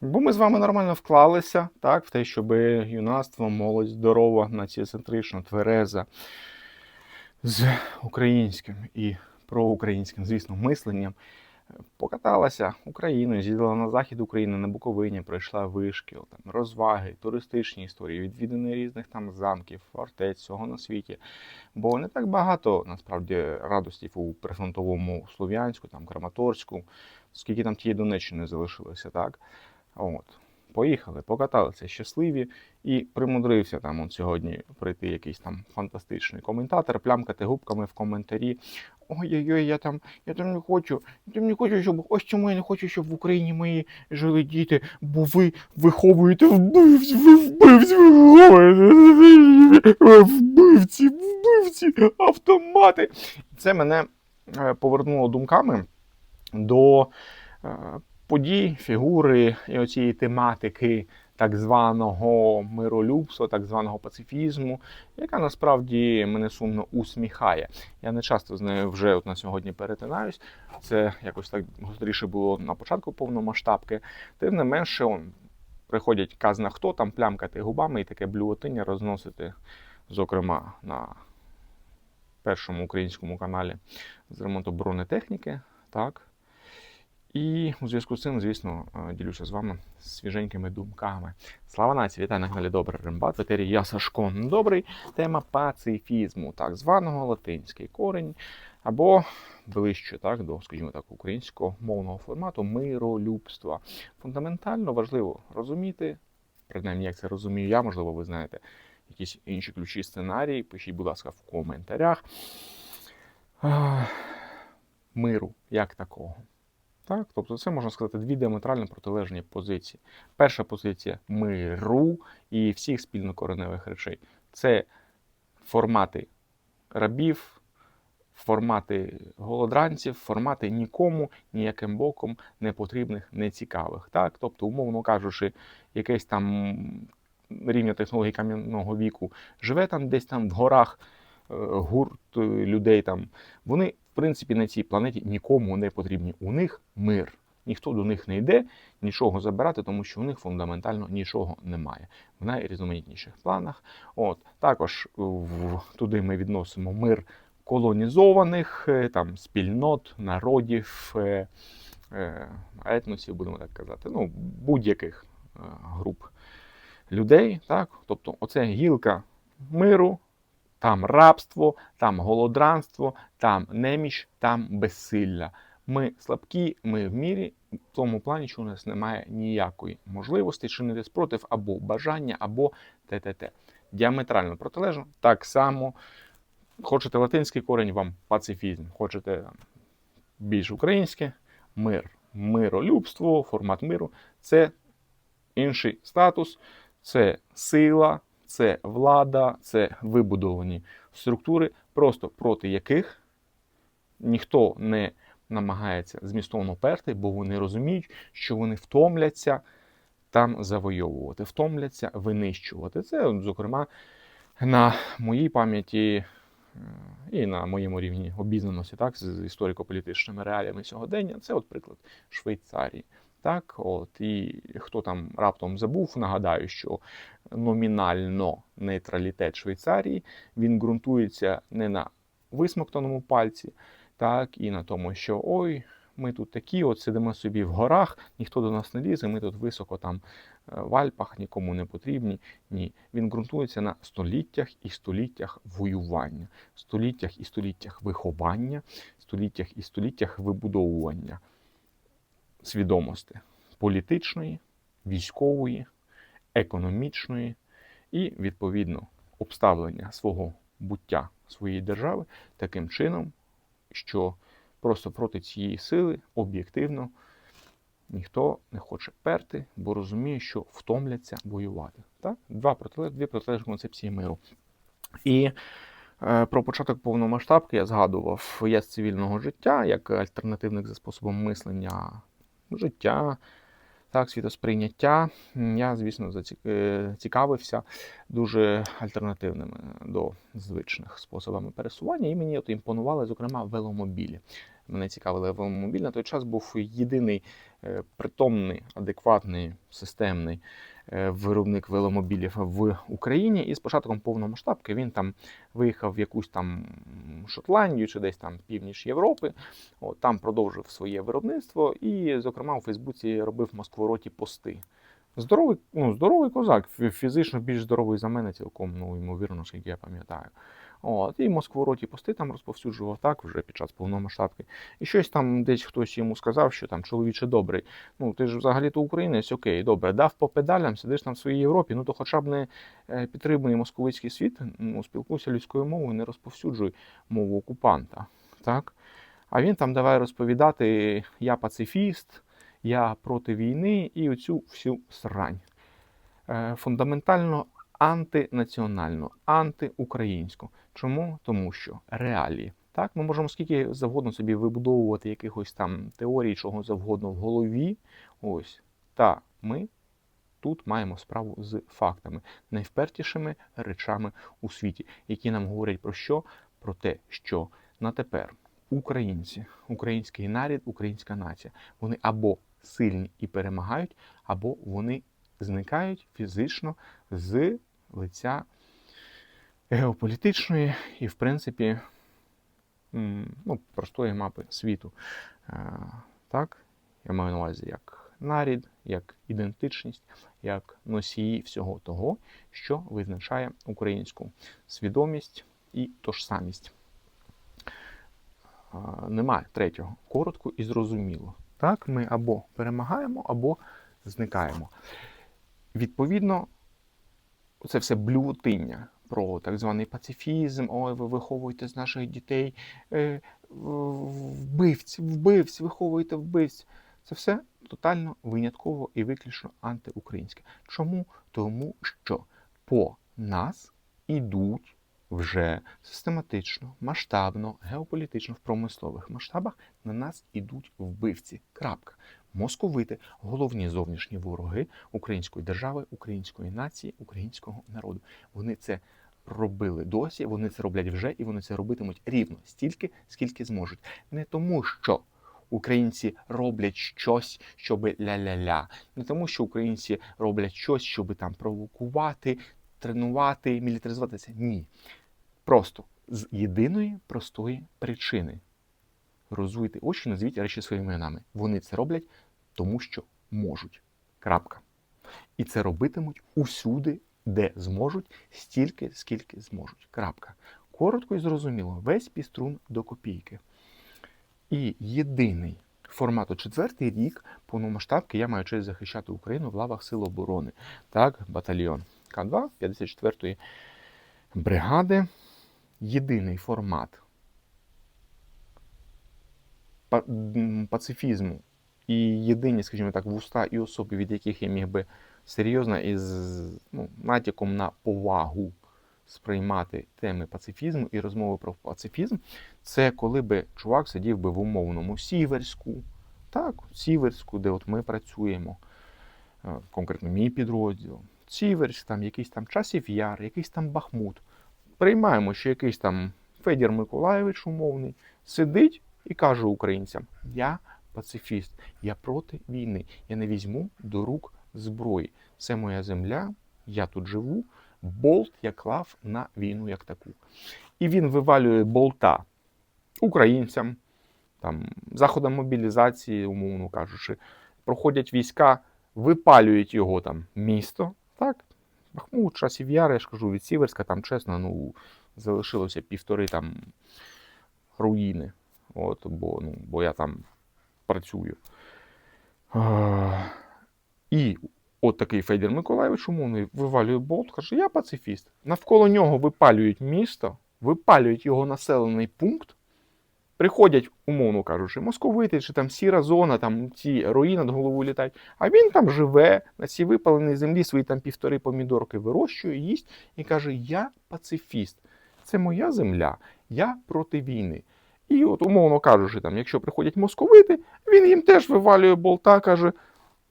Бо ми з вами нормально вклалися так, в те, щоб юнацтво, молодь здорова, націоцентрична, твереза, з українським і проукраїнським, звісно, мисленням покаталася Україною, з'їздила на захід України, на Буковині, пройшла вишкіл, там, розваги, туристичні історії, відвідини різних там замків, фортець, всього на світі. Бо не так багато насправді радостів у прифронтовому Слов'янську, там Краматорську, скільки там тієї Донеччини залишилося, так? От. Поїхали, покаталися щасливі і примудрився там от сьогодні прийти якийсь там фантастичний коментатор, плямкати губками в коментарі. Ой-ой-ой, я там, я там не хочу, я там не хочу, щоб ось чому я не хочу, щоб в Україні мої жили діти, бо ви виховуєте вбивць, ви вбивці, виховуєте вбивці, вбивці, автомати. Це мене е, повернуло думками до е, подій, фігури і оцієї тематики так званого миролюбства, так званого пацифізму, яка насправді мене сумно усміхає. Я не часто з нею вже от на сьогодні перетинаюсь. Це якось так гостріше було на початку повномасштабки. Тим не менше, он, приходять казна хто там плямкати губами і таке блювотиння розносити, зокрема на першому українському каналі з ремонту бронетехніки. Так. І у зв'язку з цим, звісно, е, ділюся з вами свіженькими думками. Слава нації! Вітаю на каналі Добрий Рембат. В етері я Сашко Добрий. Тема пацифізму, так званого латинський корень, або ближче так, до, скажімо так, українського мовного формату миролюбства. Фундаментально важливо розуміти, принаймні, як це розумію я, можливо, ви знаєте якісь інші ключі сценарії. Пишіть, будь ласка, в коментарях. Миру як такого. Так? Тобто це можна сказати дві діаметрально протилежні позиції. Перша позиція миру і всіх спільнокореневих речей. Це формати рабів, формати голодранців, формати нікому ніяким боком не потрібних, нецікавих. Так? Тобто, умовно кажучи, якесь там рівня технологій кам'яного віку живе там десь там в горах гурт е, людей там. Вони в принципі, на цій планеті нікому не потрібні. У них мир. Ніхто до них не йде нічого забирати, тому що у них фундаментально нічого немає в найрізноманітніших планах. От також в, туди ми відносимо мир колонізованих е, там спільнот, народів, е, е, етносів, будемо так казати, ну будь-яких е, груп людей. Так, тобто, оце гілка миру. Там рабство, там голодранство, там неміч, там безсилля. Ми слабкі, ми в мірі, в тому плані, що у нас немає ніякої можливості чинити спротив або бажання, або т.т.т. Діаметрально протилежно. Так само хочете латинський корень, вам пацифізм, хочете більш українське мир, миролюбство, формат миру це інший статус, це сила це влада, це вибудовані структури, просто проти яких ніхто не намагається змістовно перти, бо вони розуміють, що вони втомляться там завойовувати, втомляться винищувати. Це, зокрема, на моїй пам'яті е, і на моєму рівні обізнаності так, з історико-політичними реаліями сьогодення. Це, от приклад Швейцарії. Так, от і хто там раптом забув, нагадаю, що номінально нейтралітет Швейцарії він ґрунтується не на висмоктаному пальці, так і на тому, що ой, ми тут такі, от сидимо собі в горах, ніхто до нас не лізе, ми тут високо там е, в Альпах, нікому не потрібні. Ні, він ґрунтується на століттях і століттях воювання, століттях і століттях виховання, століттях і століттях вибудовування свідомості політичної, військової, економічної і, відповідно, обставлення свого буття своєї держави таким чином, що просто проти цієї сили об'єктивно ніхто не хоче перти, бо розуміє, що втомляться воювати. Так? Два протилеж, Дві протилежні концепції миру. І е, про початок повномасштабки я згадував я з цивільного життя як альтернативник за способом мислення життя, так, світосприйняття. Я, звісно, зацікавився дуже альтернативними до звичних способами пересування, і мені от імпонували, зокрема, веломобілі. мене цікавили веломобіль. На той час був єдиний е, притомний, адекватний, системний е, виробник веломобілів в Україні. І з початком повномасштабки він там виїхав в якусь там Шотландію чи десь там північ Європи. От, там продовжив своє виробництво і, зокрема, у Фейсбуці робив Москвороті пости. Здоровий, ну, здоровий козак, фізично більш здоровий за мене, цілком, ну, ймовірно, скільки я пам'ятаю. От, і Москвороті пости там розповсюджував так вже під час повномасштабки. І щось там десь хтось йому сказав, що там чоловіче добрий. Ну, ти ж взагалі-то українець, окей, добре, дав по педалям, сидиш там в своїй Європі, ну то хоча б не е, підтримуй московицький світ, ну, спілкуйся людською мовою, не розповсюджуй мову окупанта. Так? А він там давай розповідати: я пацифіст, я проти війни і оцю всю срань. Е, Фундаментально антинаціонально, антиукраїнську. Чому? Тому що реалії. Так, ми можемо скільки завгодно собі вибудовувати якихось там теорій, чого завгодно в голові. Ось. Та ми тут маємо справу з фактами, найвпертішими речами у світі, які нам говорять про що? Про те, що на тепер українці, український нарід, українська нація, вони або сильні і перемагають, або вони зникають фізично з лиця геополітичної і, в принципі, ну, простої мапи світу. Е, Так, я маю на увазі як нарід, як ідентичність, як носії всього того, що визначає українську свідомість і тожсамість. Немає третього. Коротко і зрозуміло. Так, ми або перемагаємо, або зникаємо. Відповідно, це все блювотиння про так званий пацифізм. Ой, ви виховуєте з наших дітей е, вбивць, вбивць, виховуєте вбивць. Це все тотально винятково і виключно антиукраїнське. Чому? Тому що по нас ідуть вже систематично, масштабно, геополітично в промислових масштабах на нас ідуть вбивці. Крапка. Московити головні зовнішні вороги української держави, української нації, українського народу. Вони це робили досі, вони це роблять вже, і вони це робитимуть рівно стільки, скільки зможуть. Не тому, що українці роблять щось, щоб ля-ля-ля, не тому, що українці роблять щось, щоб там провокувати, тренувати, мілітаризуватися. Ні. Просто з єдиної простої причини. Розуйте очі, назвіть речі своїми іменами. Вони це роблять тому, що можуть. Крапка. І це робитимуть усюди, де зможуть, стільки, скільки зможуть. Крапка. Коротко і зрозуміло, весь піструн до копійки. І єдиний формат у четвертий рік повномасштабки я маю честь захищати Україну в лавах Сил оборони. Так, батальйон К2 54-ї бригади. Єдиний формат пацифізму і єдині, скажімо так, вуста і особи, від яких я міг би серйозно і з ну, натяком на повагу сприймати теми пацифізму і розмови про пацифізм, це коли би чувак сидів би в умовному Сіверську, так, Сіверську, де от ми працюємо, е, конкретно мій підрозділ, Сіверськ, там якийсь там часів яр, якийсь там Бахмут. Приймаємо, що якийсь там Федір Миколаєвич умовний сидить і каже українцям: Я пацифіст, я проти війни. Я не візьму до рук зброї. Це моя земля, я тут живу. Болт я клав на війну як таку. І він вивалює болта українцям, там, заходам мобілізації, умовно кажучи, проходять війська, випалюють його там місто. Так? Бахмут, часів Яр, я ж кажу, від Сіверська, там чесно, ну, залишилося півтори там руїни. От, бо, ну, бо я там працюю. А, і от такий Федір Миколаївич умовний вивалює болт, каже, я пацифіст. Навколо нього випалюють місто, випалюють його населений пункт. Приходять, умовно кажучи, московити чи там сіра зона, там ці руїни над головою літають. А він там живе на цій випаленій землі свої там півтори помідорки вирощує, їсть і каже: Я пацифіст. Це моя земля, я проти війни. І от, умовно кажучи, там, якщо приходять московити, він їм теж вивалює болта, каже: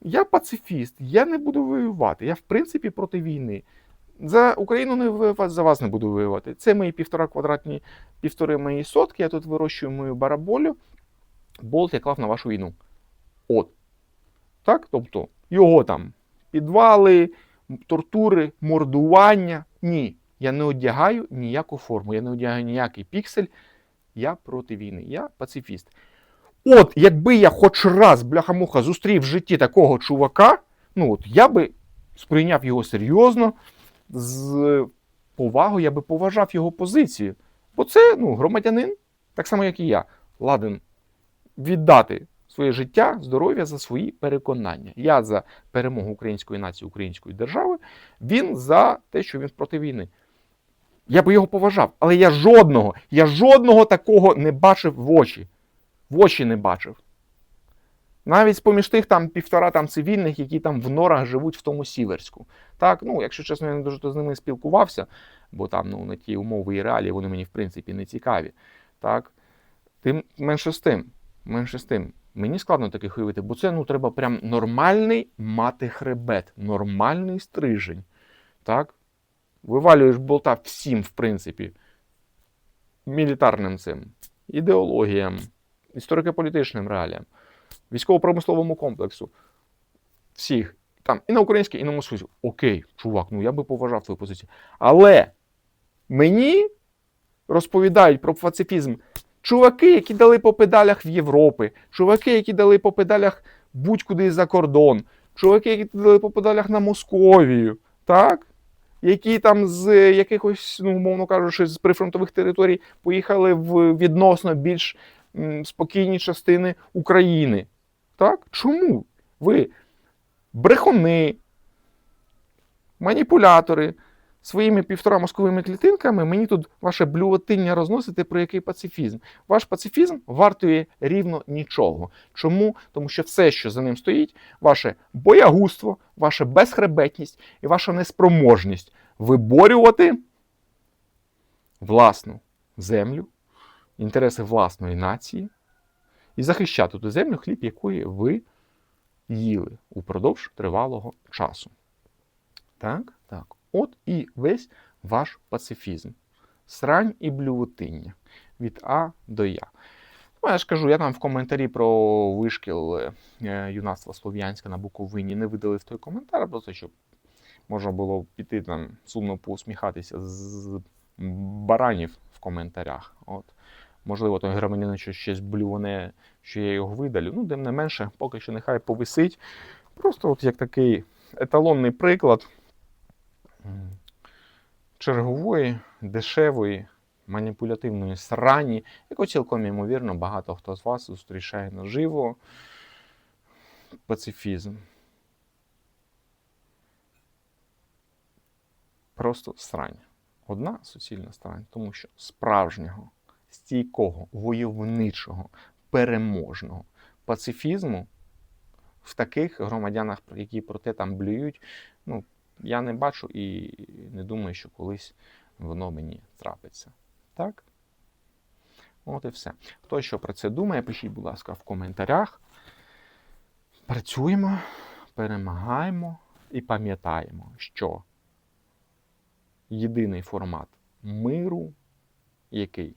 Я пацифіст, я не буду воювати. Я в принципі проти війни. За Україну не за вас не буду воювати. Це мої півтора квадратні, півтори мої сотки. Я тут вирощую мою бараболю. болт я клав на вашу війну. От. Так? Тобто, його там підвали, тортури, мордування. Ні. Я не одягаю ніяку форму, я не одягаю ніякий піксель. Я проти війни. Я пацифіст. От, якби я хоч раз, бляха-муха, зустрів в житті такого чувака, ну от я би сприйняв його серйозно, з повагою, я би поважав його позицію. Бо це ну, громадянин, так само, як і я, ладен віддати своє життя, здоров'я за свої переконання. Я за перемогу української нації, української держави, він за те, що він проти війни. Я би його поважав, але я жодного, я жодного такого не бачив в очі. В очі не бачив. Навіть з-поміж тих там півтора там цивільних, які там в норах живуть в тому Сіверську. Так, ну, якщо чесно, я не дуже з ними спілкувався, бо там ну, на ті умови і реалії вони мені в принципі не цікаві. Так, тим менше з тим, менше з тим. Мені складно таких уявити, бо це ну, треба прям нормальний мати хребет, нормальний стрижень. Так? Вивалюєш болта всім, в принципі, мілітарним цим, ідеологіям, історико-політичним реаліям, військово-промисловому комплексу. Всіх. Там, і на українській, і на московській. Окей, чувак, ну я би поважав твою позицію. Але мені розповідають про пацифізм чуваки, які дали по педалях в Європи, чуваки, які дали по педалях будь-куди за кордон, чуваки, які дали по педалях на Московію, так? які там з якихось, ну, умовно кажучи, з прифронтових територій поїхали в відносно більш м, спокійні частини України. Так? Чому? Ви брехуни, маніпулятори своїми півтора мозковими клітинками мені тут ваше блювотиння розносите про який пацифізм. Ваш пацифізм вартує рівно нічого. Чому? Тому що все, що за ним стоїть, ваше боягузтво, ваша безхребетність і ваша неспроможність виборювати власну землю, інтереси власної нації і захищати ту землю, хліб якої ви їли упродовж тривалого часу. Так, так. От і весь ваш пацифізм. Срань і блювотиння. Від А до Я. Ну, я ж кажу, я там в коментарі про вишкіл е, юнацтва Слов'янська на Буковині не видалив той коментар, просто щоб можна було піти там сумно поусміхатися з баранів в коментарях. От. Можливо, той громадянин що щось блюване, що я його видалю. Ну, тим не менше, поки що нехай повисить. Просто от як такий еталонний приклад чергової, дешевої, маніпулятивної срані, яку цілком ймовірно багато хто з вас зустрічає наживо. Пацифізм. Просто срань. Одна суцільна срань, тому що справжнього, стійкого, войовничого, переможного пацифізму в таких громадянах, які про те там блюють, ну, я не бачу і не думаю, що колись воно мені трапиться. Так? От і все. Хто що про це думає, пишіть, будь ласка, в коментарях. Працюємо, перемагаємо і пам'ятаємо, що єдиний формат миру, який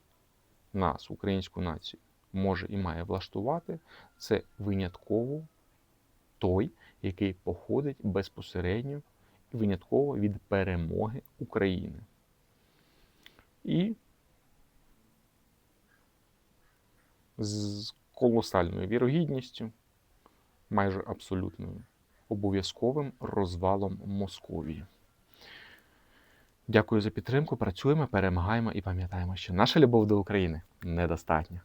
нас, українську націю, може і має влаштувати, це винятково той, який походить безпосередньо і винятково від перемоги України. І з колосальною вірогідністю, майже абсолютною, обов'язковим розвалом Московії. Дякую за підтримку. Працюємо, перемагаємо і пам'ятаємо, що наша любов до України недостатня.